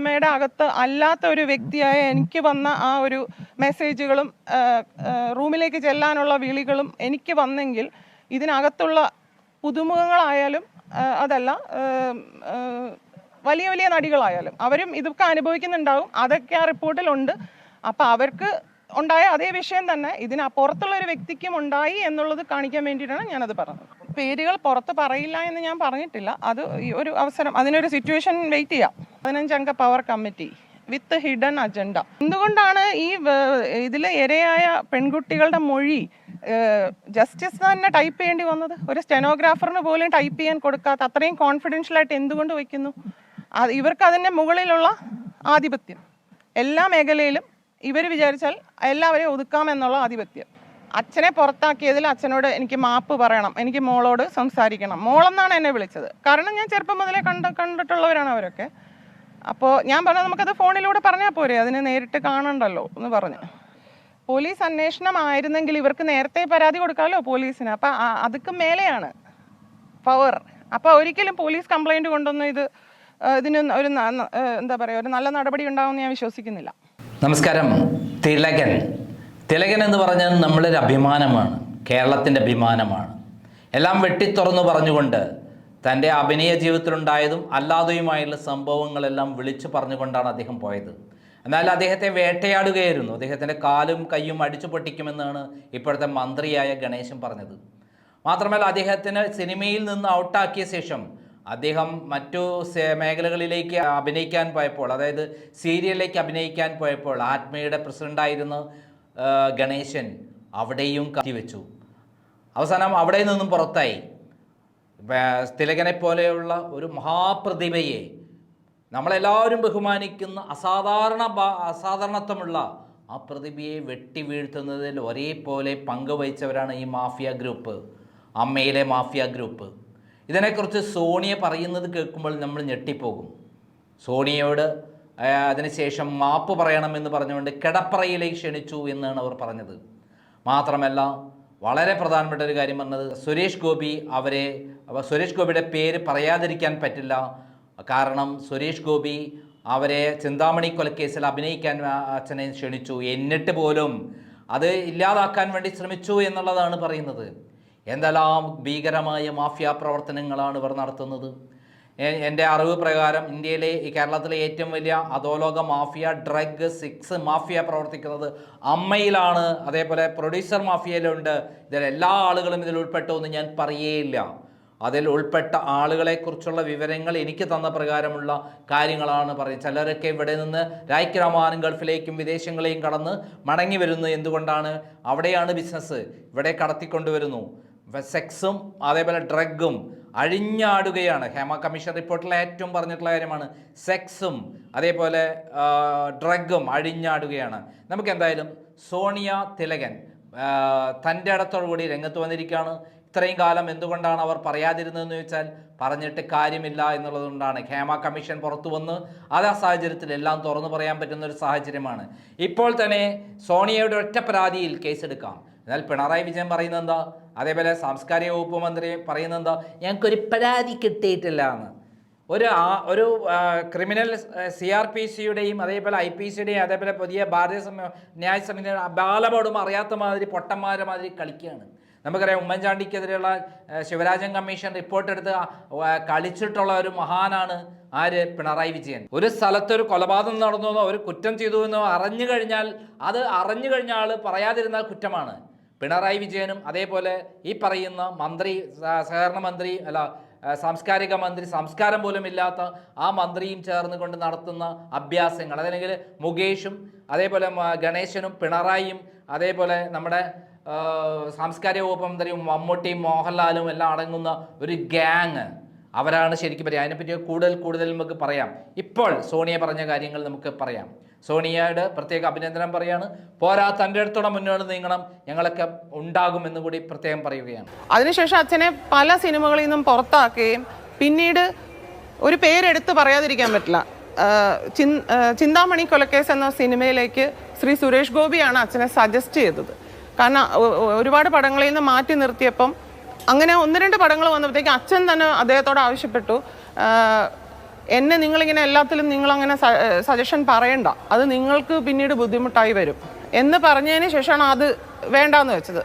സിനിമയുടെ അകത്ത് അല്ലാത്ത ഒരു വ്യക്തിയായ എനിക്ക് വന്ന ആ ഒരു മെസ്സേജുകളും റൂമിലേക്ക് ചെല്ലാനുള്ള വിളികളും എനിക്ക് വന്നെങ്കിൽ ഇതിനകത്തുള്ള പുതുമുഖങ്ങളായാലും അതല്ല വലിയ വലിയ നടികളായാലും അവരും ഇതൊക്കെ അനുഭവിക്കുന്നുണ്ടാവും. അതൊക്കെ ആ റിപ്പോർട്ടിലുണ്ട്. അപ്പോൾ അവർക്ക് ഉണ്ടായ അതേ വിഷയം തന്നെ ഇതിന് പുറത്തുള്ള ഒരു വ്യക്തിക്കും ഉണ്ടായി എന്നുള്ളത് കാണിക്കാൻ വേണ്ടിയിട്ടാണ് ഞാനത് പറഞ്ഞത്. പേരുകൾ പുറത്ത് പറയില്ല എന്ന് ഞാൻ പറഞ്ഞിട്ടില്ല. അത് ഒരു അവസരം അതിനൊരു സിറ്റുവേഷൻ വെയിറ്റ് ചെയ്യാം. പതിനഞ്ചംഗ power committee with hidden agenda എന്തുകൊണ്ടാണ് ഈ ഇതിൽ ഇരയായ പെൺകുട്ടികളുടെ മൊഴി ജസ്റ്റിസ് തന്നെ ടൈപ്പ് ചെയ്യേണ്ടി വന്നത്? ഒരു സ്റ്റെനോഗ്രാഫറിന് പോലും ടൈപ്പ് ചെയ്യാൻ കൊടുക്കാത്ത അത്രയും കോൺഫിഡൻഷ്യൽ ആയിട്ട് എന്തുകൊണ്ട് വയ്ക്കുന്നു ഇവർക്ക് അതിന്റെ മുകളിലുള്ള ആധിപത്യം. എല്ലാ മേഖലയിലും ഇവർ വിചാരിച്ചാൽ എല്ലാവരെയും ഒതുക്കാമെന്നുള്ള ആധിപത്യം. അച്ഛനെ പുറത്താക്കിയതിൽ അച്ഛനോട് എനിക്ക് മാപ്പ് പറയണം എനിക്ക് മോളോട് സംസാരിക്കണം. മോളെന്നാണ് എന്നെ വിളിച്ചത്. കാരണം ഞാൻ ചെറുപ്പം മുതലേ കണ്ട കണ്ടിട്ടുള്ളവരാണ് അവരൊക്കെ. അപ്പോൾ ഞാൻ പറഞ്ഞു നമുക്കത് ഫോണിലൂടെ പറഞ്ഞാൽ പോരെ അതിന് നേരിട്ട് കാണണ്ടല്ലോ എന്ന് പറഞ്ഞു. പോലീസ് അന്വേഷണമായിരുന്നെങ്കിൽ ഇവർക്ക് നേരത്തെ പരാതി കൊടുക്കാമല്ലോ പോലീസിന്? അപ്പം അതൊക്കെ മേലെയാണ് പവർ. അപ്പോൾ ഒരിക്കലും പോലീസ് കംപ്ലൈന്റ് കൊണ്ടൊന്നും ഇത് ഇതിന് ഒരു എന്താ പറയുക ഒരു നല്ല നടപടി ഉണ്ടാവുമെന്ന് ഞാൻ വിശ്വസിക്കുന്നില്ല. നമസ്കാരം. തിലകൻ. തിലകൻ എന്ന് പറഞ്ഞാൽ നമ്മളൊരു അഭിമാനമാണ്. കേരളത്തിന്റെ അഭിമാനമാണ്. എല്ലാം വെട്ടിത്തുറന്നു പറഞ്ഞുകൊണ്ട് തന്റെ അഭിനയ ജീവിതത്തിലുണ്ടായതും അല്ലാതെയുമായുള്ള സംഭവങ്ങളെല്ലാം വിളിച്ചു പറഞ്ഞുകൊണ്ടാണ് അദ്ദേഹം പോയത്. എന്നാൽ അദ്ദേഹത്തെ വേട്ടയാടുകയായിരുന്നു. അദ്ദേഹത്തിന്റെ കാലും കൈയും അടിച്ചു പൊട്ടിക്കുമെന്നാണ് ഇപ്പോഴത്തെ മന്ത്രിയായ ഗണേശൻ പറഞ്ഞത്. മാത്രമല്ല അദ്ദേഹത്തിന് സിനിമയിൽ നിന്ന് ഔട്ടാക്കിയ ശേഷം അദ്ദേഹം മറ്റു മേഖലകളിലേക്ക് അഭിനയിക്കാൻ പോയപ്പോൾ അതായത് സീരിയലിലേക്ക് അഭിനയിക്കാൻ പോയപ്പോൾ ആത്മയുടെ പ്രസിഡന്റായിരുന്ന ഗണേശൻ അവിടെയും കത്തിവെച്ചു. അവസാനം അവിടെ നിന്നും പുറത്തായി. തിലകനെ പോലെയുള്ള ഒരു മഹാപ്രതിഭയെ നമ്മളെല്ലാവരും ബഹുമാനിക്കുന്ന അസാധാരണ അസാധാരണത്വമുള്ള ആ പ്രതിഭയെ വെട്ടി വീഴ്ത്തുന്നതിൽ ഒരേപോലെ പങ്കുവഹിച്ചവരാണ് ഈ മാഫിയ ഗ്രൂപ്പ് അമ്മയിലെ മാഫിയ ഗ്രൂപ്പ്. ഇതിനെക്കുറിച്ച് സോണിയ പറയുന്നത് കേൾക്കുമ്പോൾ നമ്മൾ ഞെട്ടിപ്പോകും. സോണിയയോട് അതിനുശേഷം മാപ്പ് പറയണമെന്ന് പറഞ്ഞുകൊണ്ട് കിടപ്പറയിലേക്ക് ക്ഷണിച്ചു എന്നാണ് അവർ പറഞ്ഞത്. മാത്രമല്ല വളരെ പ്രധാനപ്പെട്ട ഒരു കാര്യം പറഞ്ഞത് സുരേഷ് ഗോപി അവരെ അവ- സുരേഷ് ഗോപിയുടെ പേര് പറയാതിരിക്കാൻ പറ്റില്ല. കാരണം സുരേഷ് ഗോപി അവരെ ചിന്താമണി കൊലക്കേസിൽ അഭിനയിക്കാൻ അച്ഛനെ ക്ഷണിച്ചു. എന്നിട്ട് പോലും അത് ഇല്ലാതാക്കാൻ വേണ്ടി ശ്രമിച്ചു എന്നുള്ളതാണ് പറയുന്നത്. എന്തെല്ലാം ഭീകരമായ മാഫിയ പ്രവർത്തനങ്ങളാണ് ഇവർ നടത്തുന്നത്. എന്റെ അറിവ് പ്രകാരം ഇന്ത്യയിലെ കേരളത്തിലെ ഏറ്റവും വലിയ അധോലോക മാഫിയ ഡ്രഗ് സിക്സ് മാഫിയ പ്രവർത്തിക്കുന്നത് അമ്മയിലാണ്. അതേപോലെ പ്രൊഡ്യൂസർ മാഫിയയിലുണ്ട്. ഇതിൽ എല്ലാ ആളുകളും ഇതിൽ ഉൾപ്പെട്ടു എന്ന് ഞാൻ പറയേയില്ല. അതിൽ ഉൾപ്പെട്ട ആളുകളെക്കുറിച്ചുള്ള വിവരങ്ങൾ എനിക്ക് തന്ന പ്രകാരമുള്ള കാര്യങ്ങളാണ് പറയുന്നത്. ചിലരൊക്കെ ഇവിടെ നിന്ന് രായ്ക്കരാമാനും ഗൾഫിലേക്കും വിദേശങ്ങളെയും കടന്ന് മടങ്ങി വരുന്നു. എന്തുകൊണ്ടാണ്? അവിടെയാണ് ബിസിനസ് ഇവിടെ കടത്തിക്കൊണ്ടുവരുന്നു. സെക്സും അതേപോലെ ഡ്രഗും അഴിഞ്ഞാടുകയാണ്. ഹേമ കമ്മീഷൻ റിപ്പോർട്ടിലെ ഏറ്റവും പറഞ്ഞിട്ടുള്ള കാര്യമാണ്. സെക്സും അതേപോലെ ഡ്രഗും അഴിഞ്ഞാടുകയാണ്. നമുക്ക് എന്തായാലും സോണിയ തിലകൻ തന്റെ അടുത്തോടുകൂടി രംഗത്ത് വന്നിരിക്കുകയാണ്. ഇത്രയും കാലം എന്തുകൊണ്ടാണ് അവർ പറയാതിരുന്നതെന്ന് ചോദിച്ചാൽ പറഞ്ഞിട്ട് കാര്യമില്ല എന്നുള്ളതുകൊണ്ടാണ്. ഹേമ കമ്മീഷൻ പുറത്തു വന്ന് അത് ആ സാഹചര്യത്തിൽ എല്ലാം തുറന്നു പറയാൻ പറ്റുന്ന ഒരു സാഹചര്യമാണ്. ഇപ്പോൾ തന്നെ സോണിയയുടെ ഒറ്റ പരാതിയിൽ കേസെടുക്കാം. എന്നാൽ പിണറായി വിജയൻ പറയുന്നത് എന്താ? അതേപോലെ സാംസ്കാരിക വകുപ്പ് മന്ത്രി പറയുന്നത് എന്താ? ഞങ്ങൾക്കൊരു പരാതി കിട്ടിയിട്ടില്ല എന്ന്. ഒരു ഒരു ക്രിമിനൽ സി ആർ പി സിയുടെയും അതേപോലെ ഐ പി സിയുടെയും അതേപോലെ പുതിയ ഭാരതീയ ന്യായ സമിതിയുടെ ബാലബോർഡും അറിയാത്ത മാതിരി പൊട്ടന്മാരെ മാതിരി കളിക്കുകയാണ്. നമുക്കറിയാം ഉമ്മൻചാണ്ടിക്കെതിരെയുള്ള ശിവരാജൻ കമ്മീഷൻ റിപ്പോർട്ട് എടുത്ത് കളിച്ചിട്ടുള്ള ഒരു മഹാനാണ് ആര്? പിണറായി വിജയൻ. ഒരു സ്ഥലത്തൊരു കൊലപാതകം നടന്നു ഒരു കുറ്റം ചെയ്തു എന്നോ അറിഞ്ഞു കഴിഞ്ഞാൽ അത് അറിഞ്ഞു കഴിഞ്ഞ ആൾ പറയാതിരുന്നാൽ കുറ്റമാണ്. പിണറായി വിജയനും അതേപോലെ ഈ പറയുന്ന മന്ത്രി സഹകരണ മന്ത്രി അല്ല സാംസ്കാരിക മന്ത്രി സംസ്കാരം പോലും ഇല്ലാത്ത ആ മന്ത്രിയും ചേർന്ന് കൊണ്ട് നടത്തുന്ന അഭ്യാസങ്ങൾ. അതല്ലെങ്കിൽ മുകേഷും അതേപോലെ ഗണേശനും പിണറായിയും അതേപോലെ നമ്മുടെ സാംസ്കാരിക വകുപ്പ് മന്ത്രി മമ്മൂട്ടിയും മോഹൻലാലും എല്ലാം അടങ്ങുന്ന ഒരു ഗ്യാങ് അവരാണ് ശരിക്കും പറയുക അതിനെപ്പറ്റി കൂടുതൽ കൂടുതൽ നമുക്ക് പറയാം. ഇപ്പോൾ സോണിയ പറഞ്ഞ കാര്യങ്ങൾ നമുക്ക് പറയാം. സോണിയയുടെ പ്രത്യേക അഭിനന്ദനം പറയാണ്. പോരാ തന്റെ അടുത്തോടെ മുന്നോട്ട് നീങ്ങണം. ഞങ്ങളൊക്കെ ഉണ്ടാകുമെന്ന് കൂടി പ്രത്യേകം പറയുകയാണ്. അതിനുശേഷം അച്ഛനെ പല സിനിമകളിൽ നിന്നും പുറത്താക്കുകയും പിന്നീട് ഒരു പേരെടുത്ത് പറയാതിരിക്കാൻ പറ്റില്ല. ചിന്താമണി കൊലക്കേസ് എന്ന സിനിമയിലേക്ക് ശ്രീ സുരേഷ് ഗോപിയാണ് അച്ഛനെ സജസ്റ്റ് ചെയ്തത്. കാരണം ഒരുപാട് പടങ്ങളിൽ നിന്ന് മാറ്റി നിർത്തിയപ്പം അങ്ങനെ ഒന്ന് രണ്ട് പടങ്ങൾ വന്നപ്പോഴത്തേക്ക് അച്ഛൻ തന്നെ അദ്ദേഹത്തോട് ആവശ്യപ്പെട്ടു. എന്നെ നിങ്ങളിങ്ങനെ എല്ലാത്തിലും നിങ്ങളങ്ങനെ സജഷൻ പറയണ്ട. അത് നിങ്ങൾക്ക് പിന്നീട് ബുദ്ധിമുട്ടായി വരും. എന്ന് പറഞ്ഞതിന് ശേഷമാണ് അത് വേണ്ടാന്ന് വെച്ചത്.